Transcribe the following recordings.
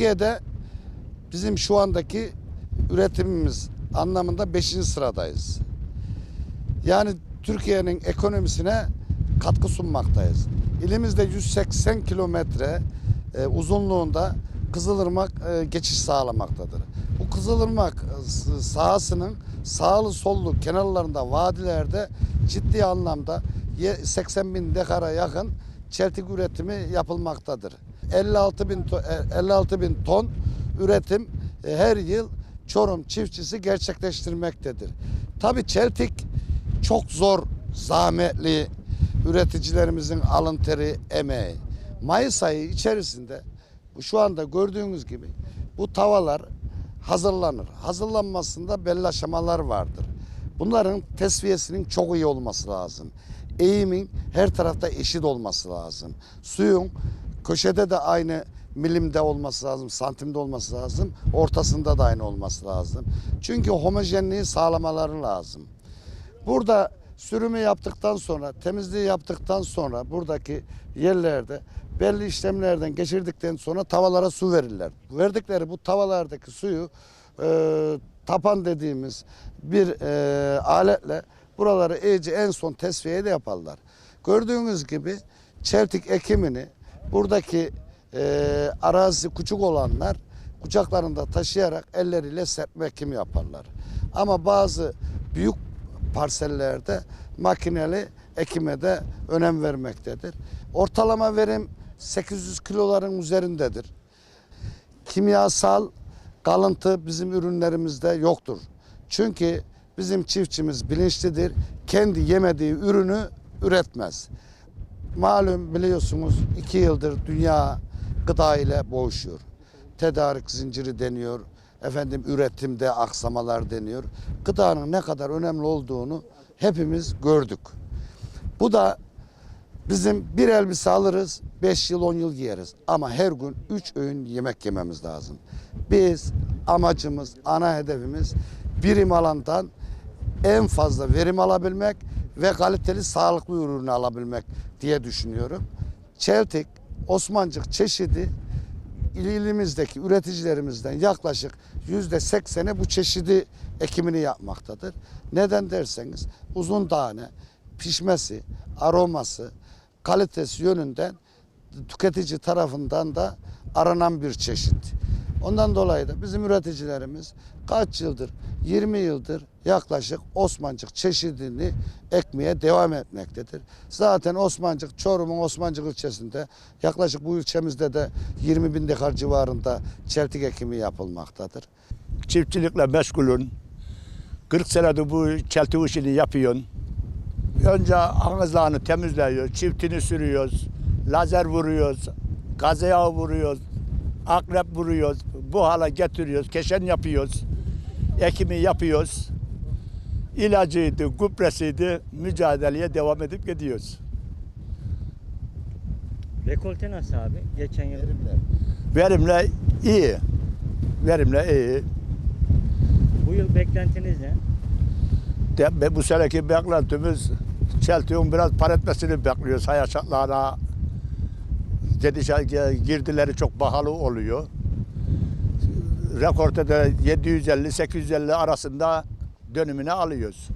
Türkiye'de bizim şu andaki üretimimiz anlamında 5. sıradayız. Yani Türkiye'nin ekonomisine katkı sunmaktayız. İlimizde 180 kilometre e, uzunluğunda Kızılırmak e, geçiş sağlamaktadır. Bu Kızılırmak e, sahasının sağlı sollu kenarlarında vadilerde ciddi anlamda ye- 80 bin dekara yakın çeltik üretimi yapılmaktadır. 56 bin, to- e, 56 bin ton üretim e, her yıl Çorum çiftçisi gerçekleştirmektedir. Tabii çeltik çok zor, zahmetli üreticilerimizin alın teri, emeği. Mayıs ayı içerisinde şu anda gördüğünüz gibi bu tavalar hazırlanır. Hazırlanmasında belli aşamalar vardır. Bunların tesviyesinin çok iyi olması lazım. Eğimin her tarafta eşit olması lazım. Suyun köşede de aynı milimde olması lazım, santimde olması lazım. Ortasında da aynı olması lazım. Çünkü homojenliği sağlamaları lazım. Burada sürümü yaptıktan sonra, temizliği yaptıktan sonra buradaki yerlerde belli işlemlerden geçirdikten sonra tavalara su verirler. Verdikleri bu tavalardaki suyu e, tapan dediğimiz bir e, aletle buraları iyice en son tesviye de yaparlar. Gördüğünüz gibi çeltik ekimini buradaki e, arazisi küçük olanlar kucaklarında taşıyarak elleriyle serpme ekimi yaparlar. Ama bazı büyük parsellerde makineli ekime de önem vermektedir. Ortalama verim 800 kiloların üzerindedir. Kimyasal kalıntı bizim ürünlerimizde yoktur. Çünkü bizim çiftçimiz bilinçlidir. Kendi yemediği ürünü üretmez. Malum biliyorsunuz iki yıldır dünya gıda ile boğuşuyor. Tedarik zinciri deniyor. Efendim üretimde aksamalar deniyor. Gıdanın ne kadar önemli olduğunu hepimiz gördük. Bu da bizim bir elbise alırız, 5 yıl 10 yıl giyeriz. Ama her gün 3 öğün yemek yememiz lazım. Biz amacımız, ana hedefimiz birim alandan en fazla verim alabilmek ve kaliteli sağlıklı ürünü alabilmek diye düşünüyorum. Çeltik, Osmancık çeşidi il- ilimizdeki üreticilerimizden yaklaşık yüzde sekseni bu çeşidi ekimini yapmaktadır. Neden derseniz uzun tane pişmesi, aroması, kalitesi yönünden tüketici tarafından da aranan bir çeşit. Ondan dolayı da bizim üreticilerimiz kaç yıldır, 20 yıldır yaklaşık Osmancık çeşidini ekmeye devam etmektedir. Zaten Osmancık, Çorum'un Osmancık ilçesinde yaklaşık bu ilçemizde de 20 bin dekar civarında çeltik ekimi yapılmaktadır. çiftçilikle meşgulün. 40 senedir bu çeltik işini yapıyorsun. Önce ağızlarını temizliyoruz, çiftini sürüyoruz, lazer vuruyoruz, gaz yağı vuruyoruz, akrep vuruyoruz, bu hale getiriyoruz, keşen yapıyoruz, ekimi yapıyoruz. İlacıydı, gübresiydi, mücadeleye devam edip gidiyoruz. Rekolte nasıl abi? Geçen yıl. Verimle iyi, verimle iyi. Bu yıl beklentiniz ne? De, bu seneki beklentimiz Çeltik'in biraz para etmesini bekliyoruz. Hayat şartlarına gedişe, girdileri çok pahalı oluyor. Rekorda da 750-850 arasında dönümünü alıyoruz.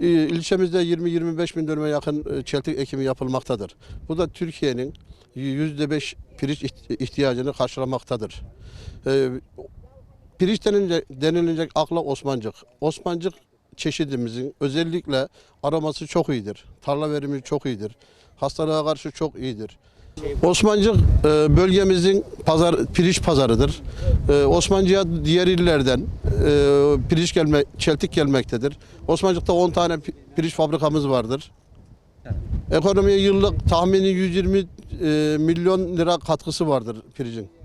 İlçemizde 20-25 bin dönüme yakın e, çeltik ekimi yapılmaktadır. Bu da Türkiye'nin %5 pirinç iht- ihtiyacını karşılamaktadır. Ee, Pirinç denilince, denilinecek akla Osmancık. Osmancık çeşidimizin özellikle aroması çok iyidir. Tarla verimi çok iyidir. Hastalığa karşı çok iyidir. Osmancık e, bölgemizin pazar pirinç pazarıdır. E, Osmancık'a diğer illerden e, pirinç gelme, çeltik gelmektedir. Osmancık'ta 10 tane pi- pirinç fabrikamız vardır. Ekonomiye yıllık tahmini 120 e, milyon lira katkısı vardır pirincin.